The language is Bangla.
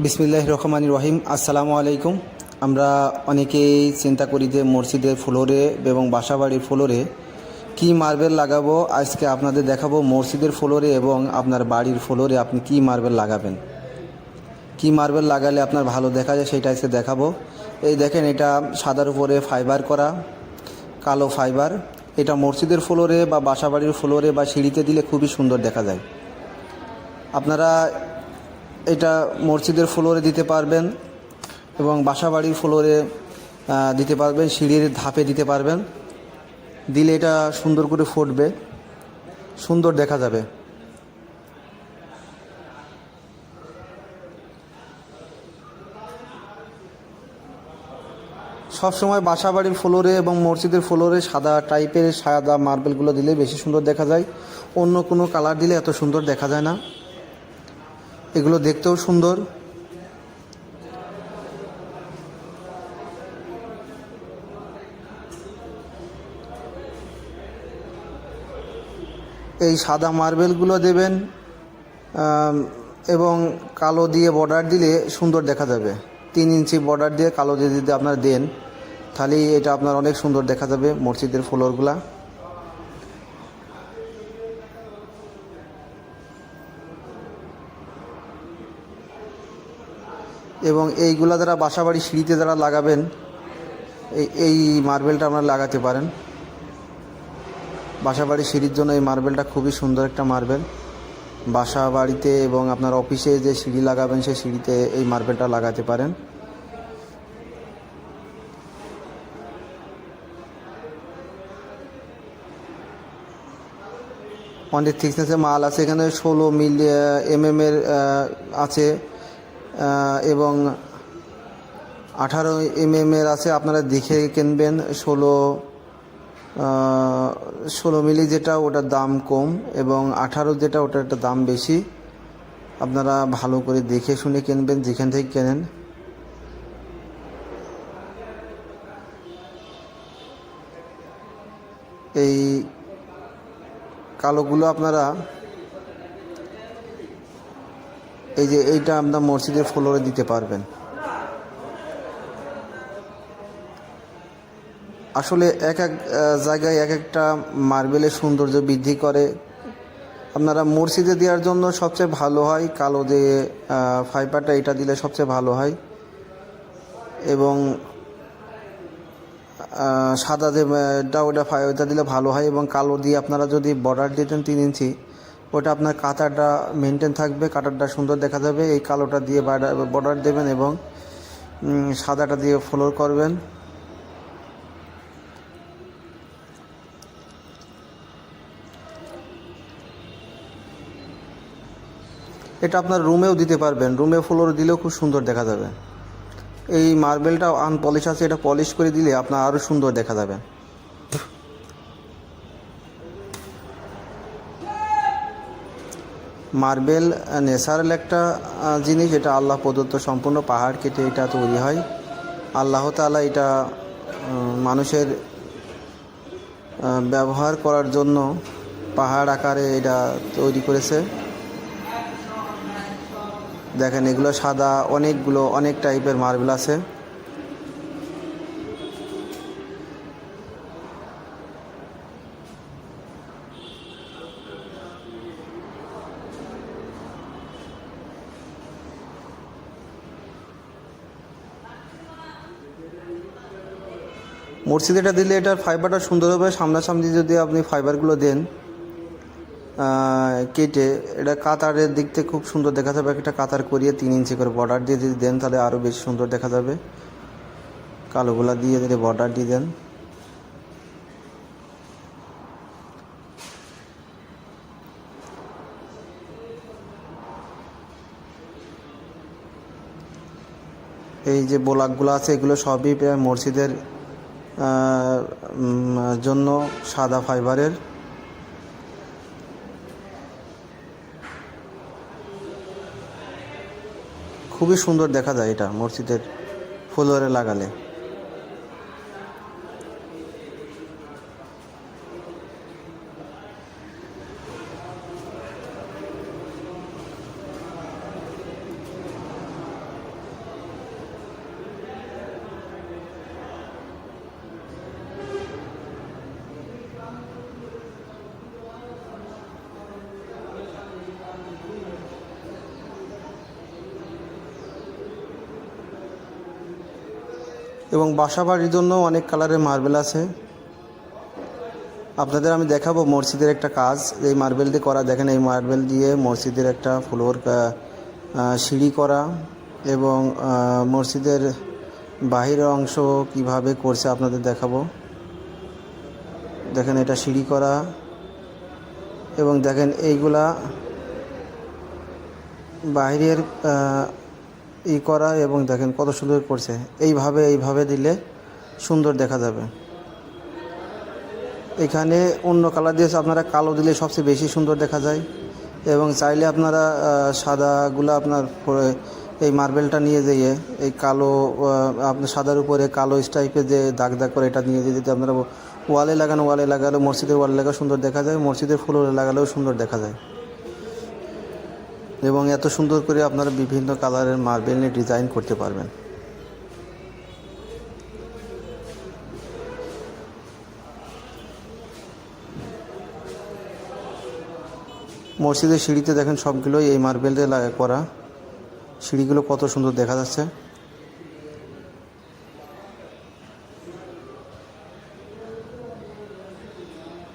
বিসমিল্লাহ রহমান রহিম। আসসালামু আলাইকুম। আমরা অনেকেই চিন্তা করি যে মসজিদের ফ্লোরে এবং বাসাবাড়ির ফ্লোরে কি মার্বেল লাগাবো, আজকে আপনাদের দেখাবো মসজিদের ফ্লোরে এবং আপনার বাড়ির ফ্লোরে আপনি কি মার্বেল লাগাবেন। কি মার্বেল লাগালে আপনার ভালো দেখা যায় সেটা আজকে দেখাবো। এই দেখেন, এটা সাদার উপরে ফাইবার করা, কালো ফাইবার। এটা মসজিদের ফ্লোরে বা বাসাবাড়ির ফ্লোরে বা সিঁড়িতে দিলে খুবই সুন্দর দেখা যায়। আপনারা এটা মসজিদের ফ্লোরে দিতে পারবেন এবং বাসাবাড়ির ফ্লোরে দিতে পারবেন, সিঁড়ির ধাপে দিতে পারবেন। দিলে এটা সুন্দর করে ফুটবে, সুন্দর দেখা যাবে। সবসময় বাসাবাড়ির ফ্লোরে এবং মসজিদের ফ্লোরে সাদা টাইপের সাদা মার্বেলগুলো দিলে বেশি সুন্দর দেখা যায়। অন্য কোনো কালার দিলে এত সুন্দর দেখা যায় না। এগুলো দেখতেও সুন্দর। এই সাদা মার্বেলগুলো দেবেন এবং কালো দিয়ে বর্ডার দিলে সুন্দর দেখা যাবে। তিন ইঞ্চি বর্ডার দিয়ে কালো দিয়ে যদি আপনারা দেন তাহলে এটা আপনার অনেক সুন্দর দেখা যাবে মসজিদের ফ্লোরগুলা। এবং এইগুলা যারা বাসাবাড়ি সিঁড়িতে যারা লাগাবেন, এই এই মার্বেলটা আপনারা লাগাতে পারেন। বাসাবাড়ি সিঁড়ির জন্য এই মার্বেলটা খুবই সুন্দর একটা মার্বেল। বাসা বাড়িতে এবং আপনার অফিসে যে সিঁড়ি লাগাবেন, সেই সিঁড়িতে এই মার্বেলটা লাগাতে পারেন। অনেক থিকনেসে মাল আছে, এখানে ষোলো মিল এম এর আছে। এবং আঠারো এম এর আছে, আপনারা দেখে কিনবেন। ষোলো ষোলো মিলি যেটা, ওটার দাম কম এবং আঠারো যেটা, ওটার একটা দাম বেশি। আপনারা ভালো করে দেখে শুনে কিনবেন, যেখান থেকে কেনেন। এই কালোগুলো আপনারা এই যে এইটা আপনার মসজিদের ফ্লোরে দিতে পারবেন। আসলে এক এক জায়গায় এক একটা মার্বেলের সৌন্দর্য বৃদ্ধি করে। আপনারা মসজিদে দেওয়ার জন্য সবচেয়ে ভালো হয় কালো যে ফাইবারটা এটা দিলে সবচেয়ে ভালো হয়। এবং সাদা যে আহ, ওটা ফাই ওটা দিলে ভালো হয় এবং কালো দিয়ে আপনারা যদি বর্ডার দিতেন তিন ইঞ্চি ওটা আপনার কাতারটা মেনটেন থাকবে কাটারটা সুন্দর দেখা যাবে। এই কালোটা দিয়ে বর্ডার দেবেন এবং সাদাটা দিয়ে ফ্লোর করবেন। এটা আপনার রুমেও দিতে পারবেন। রুমে ফ্লোর দিলেও খুব সুন্দর দেখা যাবে। এই মার্বেলটা আনপলিশ আছে, এটা পলিশ করে দিলে আপনার আরও সুন্দর দেখা যাবে। মার্বেল ন্যাচারাল একটা জিনিস, এটা আল্লাহ প্রদত্ত সম্পূর্ণ পাহাড় কেটে এটা তৈরি হয়। আল্লাহ তাআলা এটা মানুষের ব্যবহার করার জন্য পাহাড় আকারে এটা তৈরি করেছে। দেখেন এগুলো সাদা, অনেকগুলো, অনেক টাইপের মার্বেল আছে। মসজিদেটা দিলে এটার ফাইবারটা সুন্দর হবে। সামনাসামনি যদি আপনি ফাইবারগুলো দেন কেটে, এটা কাতারের দিক থেকে খুব সুন্দর দেখা যাবে। একটা কাতার করিয়ে তিন ইঞ্চি করে বর্ডার দিয়ে যদি দেন, তাহলে আরও বেশি সুন্দর দেখা যাবে। কালোগুলা দিয়ে যদি বর্ডার দিয়ে দেন। এই যে বোলাকগুলো আছে, এগুলো সবই প্রায় মসজিদের জন্য সাদা ফাইবারের খুবই সুন্দর দেখা যায় এটা মসজিদের ফ্লোরে লাগালে। এবং বাসা বাড়ির জন্য অনেক কালারের মার্বেল আছে। আপনাদের আমি দেখাবো মসজিদের একটা কাজ। এই মার্বেল দিয়ে করা দেখেন এই মার্বেল দিয়ে মসজিদের একটা ফ্লোর সিঁড়ি করা এবং মসজিদের বাহিরের অংশ কীভাবে করছে আপনাদের দেখাবো। দেখেন এটা সিঁড়ি করা এবং দেখেন এইগুলা বাইরের আহ, ই করা এবং দেখেন কত সুন্দর করছে। এইভাবে এইভাবে দিলে সুন্দর দেখা যাবে। এখানে অন্য কালার দিয়েছে আপনারা কালো দিলে সবচেয়ে বেশি সুন্দর দেখা যায়। এবং চাইলে আপনারা সাদাগুলো আপনার এই মার্বেলটা নিয়ে যেয়ে, এই কালো আপনার সাদার উপরে কালো স্টাইপের যে দাগ দাগ করে এটা নিয়ে যেয়ে যদি আপনারা ওয়ালে লাগানো, ওয়ালে লাগালে মসজিদের ওয়ালে লাগালে সুন্দর দেখা যায়, মসজিদের ফ্লোরে লাগালেও সুন্দর দেখা যায়। এবং এত সুন্দর করে আপনারা বিভিন্ন কালারের মার্বেল নিয়ে ডিজাইন করতে পারবেন। মসজিদের সিঁড়িতে দেখেন সবগুলোই এই মার্বেল দিয়ে করা। সিঁড়িগুলো কত সুন্দর দেখা যাচ্ছে।